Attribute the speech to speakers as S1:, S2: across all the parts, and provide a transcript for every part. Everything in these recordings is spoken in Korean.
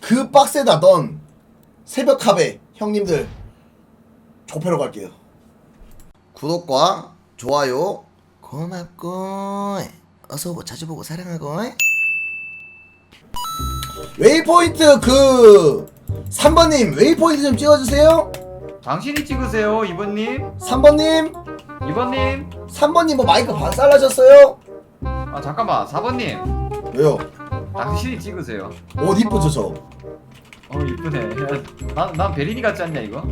S1: 그 빡세다 던 새벽 카베 형님들 조패로 갈게요. 구독과 좋아요 고맙고 어서 오고 자주 보고 사랑하고 웨이포인트 그 3번님 웨이포인트 좀 찍어주세요.
S2: 당신이 찍으세요, 이번님.
S1: 3번님
S2: 이번님.
S1: 3번님 뭐 마이크 반살라셨어요?
S2: 아 잠깐만, 4번님.
S1: 왜요?
S2: 당신이 찍으세요.
S1: 옷 이쁘죠 저?
S2: 어 이쁘네. 야, 난, 난 베리니 같지 않냐 이거?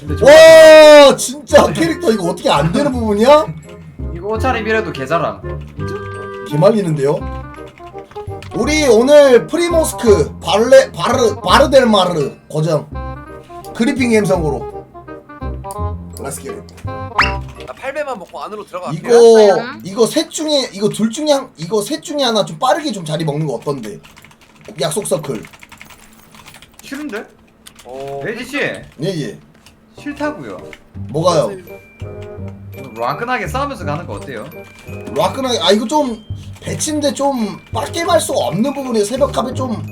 S2: 근데 저
S1: 와 진짜 캐릭터 이거 어떻게 안 되는 부분이야?
S2: 이거 옷차림이라도 개잘함.
S1: 개말리는데요? 우리 오늘 프리모스크 바르레 바르 바르델마르 고정 그리핑 감성으로 Let's get it.
S3: 나 8배만 먹고 안으로 들어갈게요.
S1: 이거
S4: 알았어요.
S1: 이거 셋 중에 이거 둘 중에 한 이거 셋 중에 하나 좀 빠르게 좀 자리 먹는 거 어떤데? 약속 서클
S2: 싫은데?
S3: 어,
S2: 레지 씨
S1: 예 예
S2: 싫다고요.
S1: 뭐가요?
S2: 라끈하게 싸우면서 가는 거 어때요?
S1: 라크나 아 이거 좀 배치인데 좀 빠르게 말수 없는 부분에 새벽 카페 좀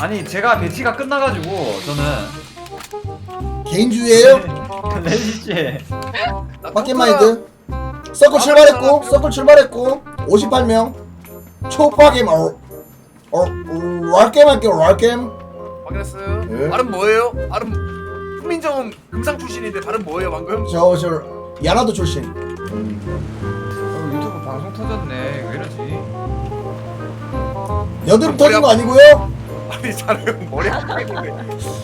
S2: 아니 제가 배치가 끝나가지고 저는
S1: 개인주의예요?
S2: 레지
S3: 씨나
S1: 빠켓
S3: 토크랑-
S1: 마인드 서클
S3: 아,
S1: 출발했고. 서클 출발했고 58명 초파게임 어, 어, 랄게임 할게요 랄게임
S3: 확인했어요.
S1: 예.
S3: 발음 뭐예요? 발음 훈민정음 금상 출신인데 발음 뭐예요 방금?
S1: 저저 야나도 출신
S2: 어, 유튜브 방송 터졌네. 왜 이러지?
S1: 여드름 터진 거 아니고요
S3: 아니 자르 형 머리 아프겠는데.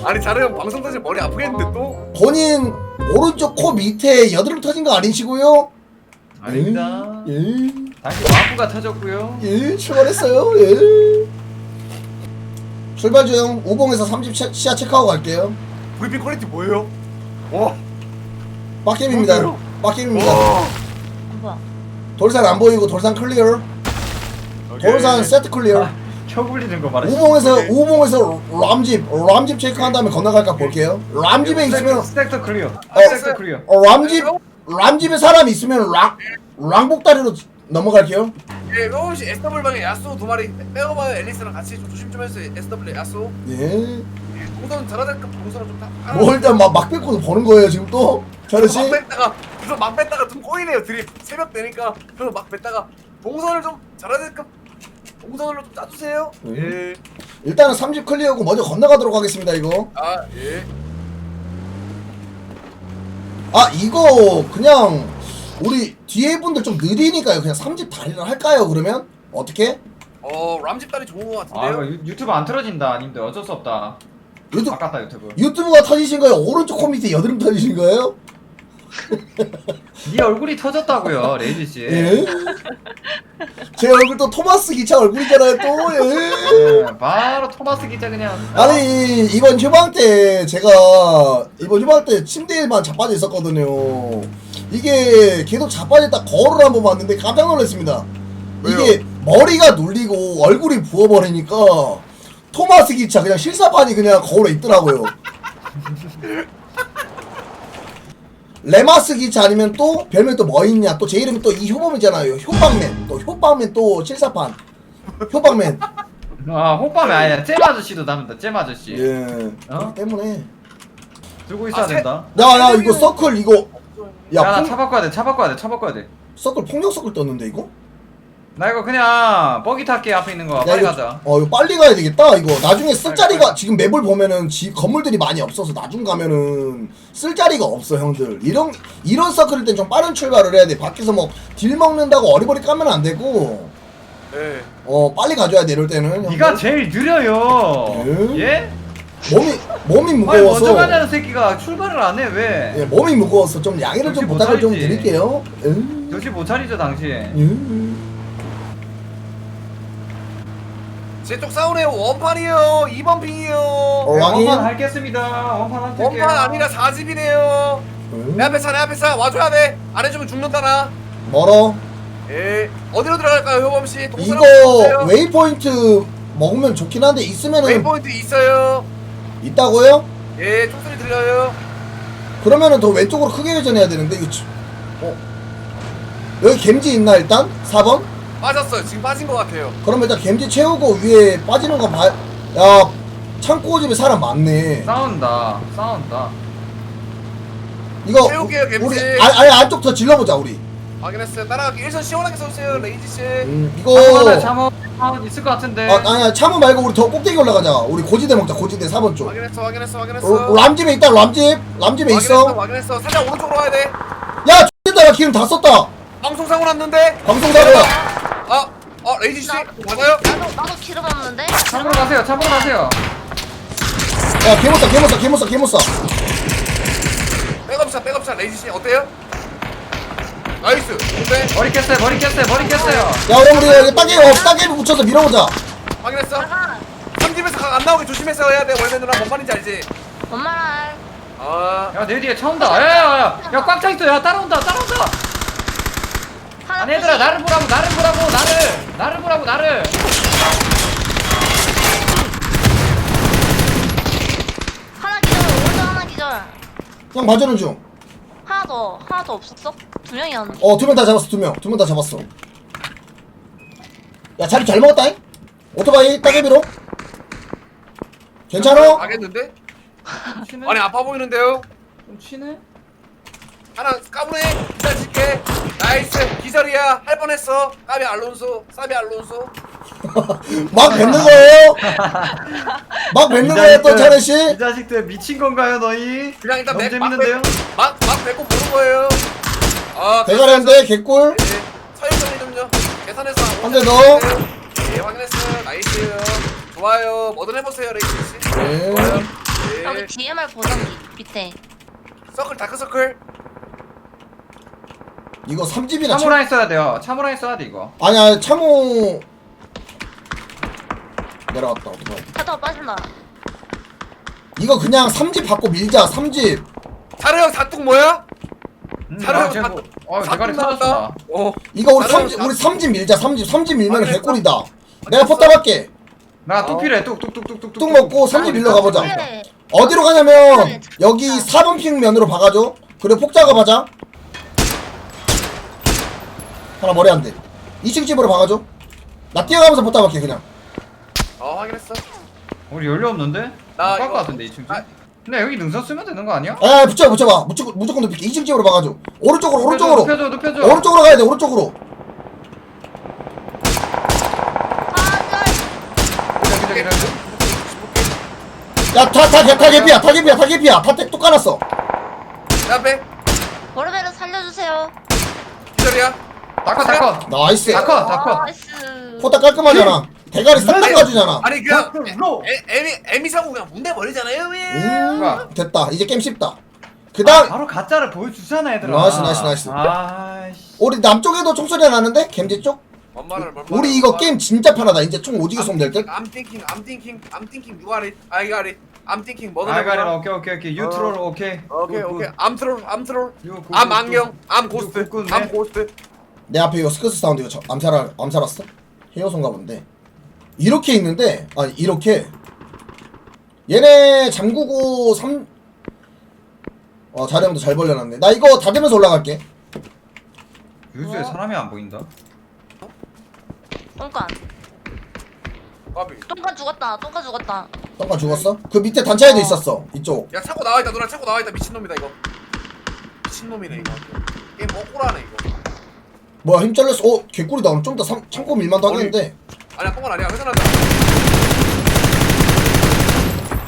S3: 아니 자르 형 방송 터지 머리 아프겠는데 또?
S1: 본인 오른쪽 코 밑에 여드름 터진 거 아니시고요
S2: 아닙니다.
S1: 예,
S2: 당신 마구가 터졌고요.
S1: 예 출발했어요 예 출발 중 우봉에서 30 시- 시야 체크하고 갈게요
S3: 브리핑 퀄리티 뭐예요? 와.
S1: 빡겜입니다
S3: 뭔데요?
S1: 빡겜입니다
S3: 와.
S4: 뭐야?
S1: 돌산 안 보이고 돌산 클리어 돌산 세트 클리어
S2: 아, 혀 굴리는 거 말해.
S1: 우봉에서. 우봉에서 람집 람집 체크한 다음에 건너갈까 볼게요. 람집에 있으면
S2: 스택터 클리어.
S1: 어,
S2: 스택터 클리어.
S1: 어, 람집 람집에 사람 있으면 랑 랑복다리로 넘어갈게요.
S3: 예, 조금씩 SW 방에 야수 두 마리 빼어봐요. 앨리스랑 같이 좀 조심 좀 해주세요. SW 야수.
S1: 예.
S3: 동선 잘하니까 동선을 좀 다.
S1: 뭐 일단 막, 막 뺏고 보는 거예요 지금 또 저르시.
S3: 막 뺐다가 그래서 막 뺐다가 좀 꼬이네요 드립 새벽 되니까 그래서 막 뺐다가 동선을 좀 잘하니까 동선으로 좀 짜주세요
S1: 음.
S3: 예.
S1: 일단은 30 클리어고 먼저 건너가도록 하겠습니다 이거.
S3: 아 예.
S1: 아 이거 그냥 우리 뒤에 분들 좀 느리니까요. 그냥 30 다리를 할까요 그러면? 어떻게?
S3: 어 람집 다리 좋은 것
S2: 아 이거
S3: 같은데요?
S2: 유, 유튜브 안 틀어진다. 아닌데 어쩔 수 없다.
S1: 유튜브
S2: 바꿨다 유튜브.
S1: 유튜브가 터지신 거예요? 오른쪽 코 밑에 여드름 터지신 거예요?
S2: 네 얼굴이 터졌다고요, 레이지 씨.
S1: 예? 제 얼굴도 토마스 기차 얼굴이잖아요 또 예.
S2: 네, 바로 토마스 기자 그냥.
S1: 아니 이번 휴방 때 제가 이번 휴방 때 침대에만 자빠져 있었거든요 이게 계속 자빠져 있다 거울을 한번 봤는데 깜짝 놀랐습니다 이게 머리가 눌리고 얼굴이 부어버리니까 토마스 기차 그냥 실사판이 그냥 거울에 있더라고요 레마스 기차 아니면 또 별명 또뭐 있냐 또 제 이름이 또 이 효범이잖아요 효방맨 또 효방맨 또 실사판 효방맨
S2: 아 호빵이 아니야. 잼 아저씨도 남는다. 잼 아저씨.
S1: 예
S2: 어?
S1: 그렇기 때문에
S2: 들고 있어야
S3: 아, 세-
S2: 된다.
S1: 야야 이거 서클 이거
S2: 야, 야나
S1: 폭,
S2: 차 바꿔야 돼. 차 바꿔야 돼. 차 바꿔야 돼.
S1: 서클 폭력 서클 떴는데 이거?
S2: 나 이거 그냥 버기 탈게 앞에 있는 거.
S1: 야
S2: 빨리
S1: 이거
S2: 가자.
S1: 어 이거 빨리 가야 되겠다 이거 나중에 쓸
S2: 빨리,
S1: 자리가
S2: 빨리.
S1: 지금 맵을 보면은 지 건물들이 많이 없어서 나중 가면은 쓸 자리가 없어 형들 이런 이런 서클일 땐 좀 빠른 출발을 해야 돼 밖에서 뭐 딜 먹는다고 어리버리 까면 안 되고
S3: 예.
S1: 어 빨리 가져야 돼 이럴 때는 형들.
S2: 네가 제일 느려요.
S1: 예?
S2: 예?
S1: 몸이 몸이
S2: 아니 먼저
S1: 무거워서
S2: 가자는 새끼가 출발을 안 해 왜?
S1: 예 몸이 무거워서 좀 양해를 좀
S2: 정신 못
S1: 부탁을 좀
S2: 차리지.
S1: 드릴게요 음.
S2: 정신 못 차리죠 당신.
S1: 음.
S3: 제 쪽 싸우네요 원판이요 2번 핑이요
S1: 어,
S2: 네,
S1: 왕이?
S2: 원판 할겠습니다. 원판 할게요.
S3: 원판 아니라 4집이네요
S1: 음.
S3: 내 앞에 차 내 앞에 차 와줘야 돼 안 해주면 죽는다 나
S1: 멀어
S3: 예. 어디로 들어갈까요 효범씨?
S1: 이거 웨이포인트 먹으면 좋긴 한데 있으면은
S3: 웨이포인트 있어요
S1: 있다고요?
S3: 예 총소리 들려요
S1: 그러면은 더 왼쪽으로 크게 회전해야 되는데 이거 지- 어 여기 겜지 있나 일단 4번?
S3: 빠졌어요 지금 빠진 것 같아요
S1: 그럼 일단 겜지 채우고 위에 빠지는 거 봐. 야 창고 집에 사람 많네
S2: 싸운다 싸운다
S1: 이거
S3: 세우게요, 갬지.
S1: 우리 아, 아니 안쪽 더 질러보자 우리
S3: 확인했어요. 따라가기 1선 시원하게 써주세요, 레이지 씨.
S1: 음, 이거
S2: 참호 참호 있을 것 같은데
S1: 아, 아니야 참호 말고 우리 더 꼭대기 올라가자 우리 고지대 먹자 고지대 4번 쪽
S3: 확인했어, 확인했어, 확인했어.
S1: 어, 람집에 있다 람집 람집에
S3: 확인했어,
S1: 있어
S3: 확인했어. 살짝 오른쪽으로 와야 돼.
S1: 야 X됐다 나 기름 다 썼다
S3: 방송 사고 났는데.
S1: 방송 사고야
S3: 아, 어 레이지 씨 맞아요?
S4: 나도 나도 기름 없는데.
S2: 참으로 가세요 참으로 가세요
S1: 야 개못사 개못사 개못사 개못사
S3: 백업샷, 백업샷 레이지 씨 어때요? 나이스. 오케이.
S2: 머리 깼어요 머리 깼어요 머리 깼어요
S1: 야 그럼 우리 여기 따개 어 따개 붙여서 밀어보자
S3: 확인했어.
S4: 나가.
S3: 삼집에서 각 안 나오게 조심해서 해야 돼. 원래 누나 뭔 말인지 알지?
S4: 뭔 말?
S3: 아,
S2: 야 내 뒤에 차 온다 야야야 야 꽉 차 있어 야 따라온다 따라온다 아니 얘들아. 나를 보라고 나를 보라고 나를 나를 보라고 나를
S4: 하나 기절. 오른쪽 하나 기절.
S1: 그냥 봐주는 중어두
S4: 하나 더 하나 더 없었어? 두 명이었는데.
S1: 명다 잡았어 두 명 두 명 다 잡았어 야 자리 잘 먹었다잉 오토바이 따개비로 괜찮어?
S3: 가겠는데?
S2: 좀 치네
S3: 아니 아파 보이는데요?
S2: 좀 치네
S3: 하나 까불해 기절 칠게 나이스. 기절이야. 할 뻔했어. 까비 알론소. 사비 알론소.
S1: 막 뱉는 거예요? 막 뱉는 거예요 또 차례씨?
S2: 이 자식들 미친 건가요 너희?
S3: 그냥 일단
S2: 너무
S3: 맥-
S2: 재밌는데요?
S3: 막, 막 뱉고 보는 거예요. 아
S1: 대가리한데 개꿀?
S3: 네, 서유정리 좀요? 계산해서
S1: 한대 더.
S3: 네 확인했어요. 나이스요 좋아요. 뭐든 해보세요 레이스 씨.
S1: 네.
S3: 좋아요.
S4: 여기
S3: 네
S4: DMR 보정기 밑에.
S3: 서클 다크서클
S1: 이거 3집이나 참...
S2: 참호라인 써야 돼요. 참호라인 써야 돼 이거.
S1: 아니야 참호 내려왔다 오토바이
S4: 차도 빠진다.
S1: 이거 그냥 3집 받고 밀자 3집.
S3: 사르형 사뚝 뭐야?
S2: 음,
S3: 사르형
S2: 아, 쟤 뭐- 어
S3: 사뚝
S2: 대가리
S3: 나왔다.
S2: 터졌다.
S3: 어.
S1: 이거 우리 3집 우리 3집 밀자 3집. 3집 밀면
S3: 확인했어?
S1: 개꿀이다. 내가
S3: 확인했어?
S1: 포탑 할게.
S2: 나뚝
S3: 어.
S2: 필요해. 뚝뚝뚝뚝뚝
S1: 뚝 먹고 3집 밀러 가보자.
S4: 그래.
S1: 어디로 가냐면 여기 4번 핑 면으로 박아줘. 그리고 폭 작업하자 하나 머리 안 돼. 2층 집으로 박아줘. 나 뛰어가면서 포탑 할게 그냥.
S3: 어 확인했어.
S2: 우리 연료 없는데?
S3: 나
S2: 못갈것
S3: 이거-
S2: 같은데 2층 집?
S3: 아.
S2: 근데 여기 능선 쓰면 되는 거 아니야?
S1: 아 붙여 붙여봐. 무조건, 무조건 높일게. 2층 집으로 박아줘. 오른쪽으로 오른쪽으로.
S2: 눕혀줘 눕혀줘.
S1: 오른쪽으로 가야 돼 오른쪽으로.
S4: 아,
S1: 야다다다 개피야 다 개피야 다 개피야. 다뚝 까놨어.
S3: 내 앞에
S4: 보르베르 살려주세요.
S3: 기절이야
S2: 다컷 다컷
S1: 나이스
S2: 다 컷, 다 컷.
S4: 나이스.
S1: 포탑 깔끔하잖아 대가리 싹 닦아주잖아
S3: 아니 그냥
S2: 로,
S3: 에-
S2: 로.
S3: 에- 에미 에미 사고 그냥 문대 버리잖아요 왜?
S1: 음 됐다 이제 게임 쉽다 그 다음
S2: 바로 가짜를 보여주잖아 얘들아
S1: 나이스, 나이스, 나이스.
S2: 아이씨
S1: 우리 남쪽에도 총소리가 나는데 겜지
S3: 쪽뭔
S1: 우리
S3: 말을,
S1: 이거
S3: 뭔
S1: 게임 진짜 편하다 이제 총 오지게 쏘면 될듯
S3: I'm thinking, I'm thinking, I'm thinking. You got it. I got it. I'm thinking. 뭐든
S2: 아이가리
S3: 해보자.
S2: 오케이 오케이 오케이 유트롤 오케이
S3: 오케이
S2: 굿,
S3: 오케이.
S2: 굿.
S3: I'm troll. I'm troll. I'm
S2: 굿,
S3: 안경.
S2: 굿.
S3: I'm ghost. I'm
S2: 네.
S3: ghost.
S1: 내 앞에 이거 스커스 사운드 이거 저- 암살 암살았어? 헤어손가 본데 이렇게 있는데 아 이렇게 얘네 잠그고 3 어, 자령도 잘 벌려놨네 나 이거 다 되면서 올라갈게
S2: 유주에 사람이 안 보인다
S4: 똥간.
S3: 까비.
S4: 똥간 죽었다. 똥간 죽었다.
S1: 떡가 죽었어? 그 밑에 단차에도
S4: 어.
S1: 있었어 이쪽
S3: 야 차고 나와 있다. 누나 차고 나와 있다. 미친 놈이다 이거. 미친 놈이네 이거. 게임 먹고라네 이거.
S1: 뭐야 힘 잘렸어 어 개꿀이다 오늘 좀더 참고 밀만 더 하겠는데
S3: 아니야 뻥건 아니야. 회전한다.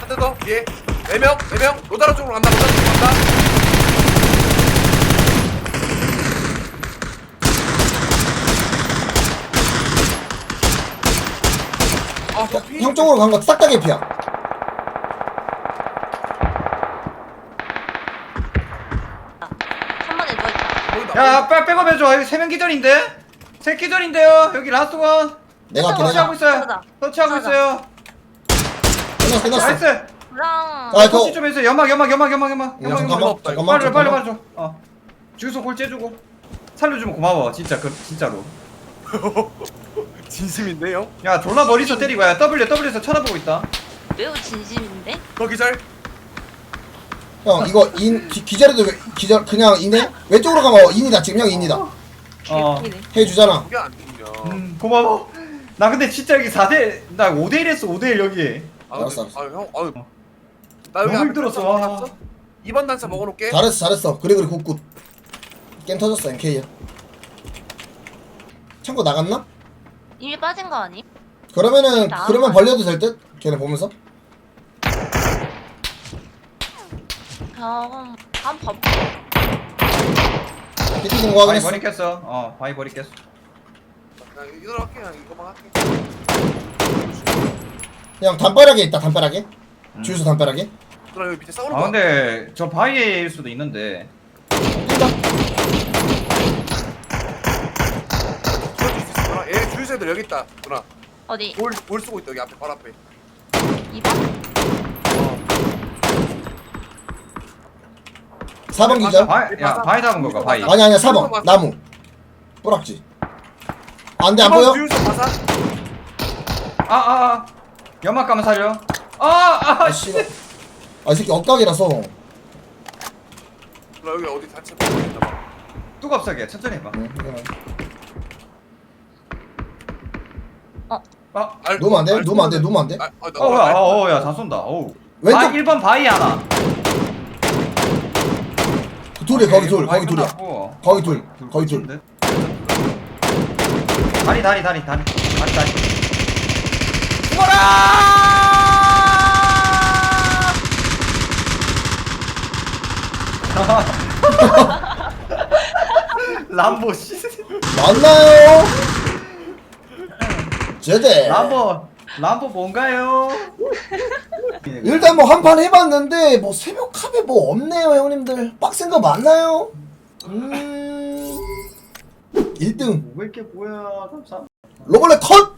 S3: 한 대 더. 뒤에. 네 명. 네 명. 로다로 쪽으로 간다. 로다로 쪽으로 간다. 아, 저 피.
S1: 형 쪽으로 간 거 싹 다 개피야
S4: 한 번에 누워있다.
S3: 보인다.
S2: 야 빨리 백업 해줘 여기 세명 기절인데? 세 기절인데요 여기 라스트 원
S1: 내가 할게
S2: 터치하고
S1: 내가
S2: 있어요
S4: 가자.
S2: 터치하고
S4: 가자.
S2: 있어요
S1: 끝났어 끝났어
S2: 나이스
S4: 그랑
S1: 아,
S2: 터치 좀 해주세요 연막 연막 연막 연막 연막
S1: 야,
S2: 연막
S1: 잠깐만
S2: 연막
S3: 이거.
S1: 잠깐만
S2: 빨리 빨리 빨리 줘. 어. 주유소 골 째주고 살려주면 고마워 진짜 그 진짜로.
S3: 진심인데요?
S2: 야 졸라 머리서 때리고 야 W W에서 쳐다보고 있다.
S4: 매우 진심인데?
S3: 거 기절.
S1: 형 이거 인 기, 기절해도 왜- 기절 그냥 인해 왼쪽으로 가면 인이다 지금 형 인이다
S2: 어.
S4: 개웃기네.
S1: 해주잖아
S3: 그게 안 죽냐.
S2: 음 고마워. 나 근데 진짜 여기 4대 나 5대 1 했어 5대 1 여기.
S3: 아,
S1: 알았어,
S3: 근데- 아, 형, 아유. 나 여기
S2: 너무
S3: 앞에
S2: 힘들었어,
S3: 단차
S2: 와.
S3: 먹어놨어? 2번 단차 먹어놓게.
S1: 잘했어 잘했어 그래 그래 굿굿 게임 터졌어 MK야 창고 나갔나?
S4: 이미 빠진 거 아니?
S1: 그러면은 그러면
S4: 거
S1: 벌려도 될 듯? 걔네 보면서
S4: 그럼 한 번.
S1: 피팅인 거
S2: 바위
S1: 확인했어
S2: 버리 깼어 어 바위 버리 깼어
S3: 그냥 이대로 할게, 그냥 이거만 할게.
S1: 그냥 담벼락에 있다 담벼락에
S2: 음.
S1: 주유소 담벼락에
S3: 누나 여기 밑에 싸우는
S2: 아
S3: 거.
S2: 근데 저 바위일 수도 있는데
S1: 뛴다
S3: 있어, 누나. 얘 주유소 애들 여기 있다, 누나.
S4: 어디?
S3: 볼, 볼 쓰고 있다, 여기 앞에, 바로 앞에.
S4: 2번?
S1: 4번
S3: 맞아.
S1: 기절
S2: 바위 야 바위 잡은 거가 바위
S1: 아니 아니야
S3: 주유소
S1: 4번
S3: 맞아.
S1: 나무 뿌락지 안돼 안
S3: 2번
S1: 보여?
S3: 주유소 가사.
S2: 아 아 아 연막 가면 살려 아 아
S1: 아 씨발 아이 새끼 엇각이라서
S3: 누나 여기 어디 먹어놓겠다, 봐.
S2: 뚜겁사게 천천히 해봐
S1: 응, 이거는.
S2: 아
S3: 알-
S1: 누우면 안돼?
S3: 알-
S1: 누우면 안돼 누우면 안 돼?
S3: 아, 아, 나-
S2: 어,
S3: 알-
S2: 어, 어, 야, 다 쏜다. 어우.
S1: 왼쪽-
S2: 아, 1번 바위 하나.
S1: 그 둘이 거기 둘 거기 둘이야. 거기 둘 거기 둘?
S2: 다리, 다리, 다리, 다리, 다리, 다리. 죽어라! 람보 씨.
S1: 맞나요? 제제
S2: 람보, 람보 뭔가요?
S1: 일단 뭐 한 판 해봤는데 뭐 새벽 컵에 뭐 없네요 형님들 빡센 거 맞나요? 음 1등
S2: 왜 이렇게 뭐야? 삼삼.
S1: 로벌레 컷!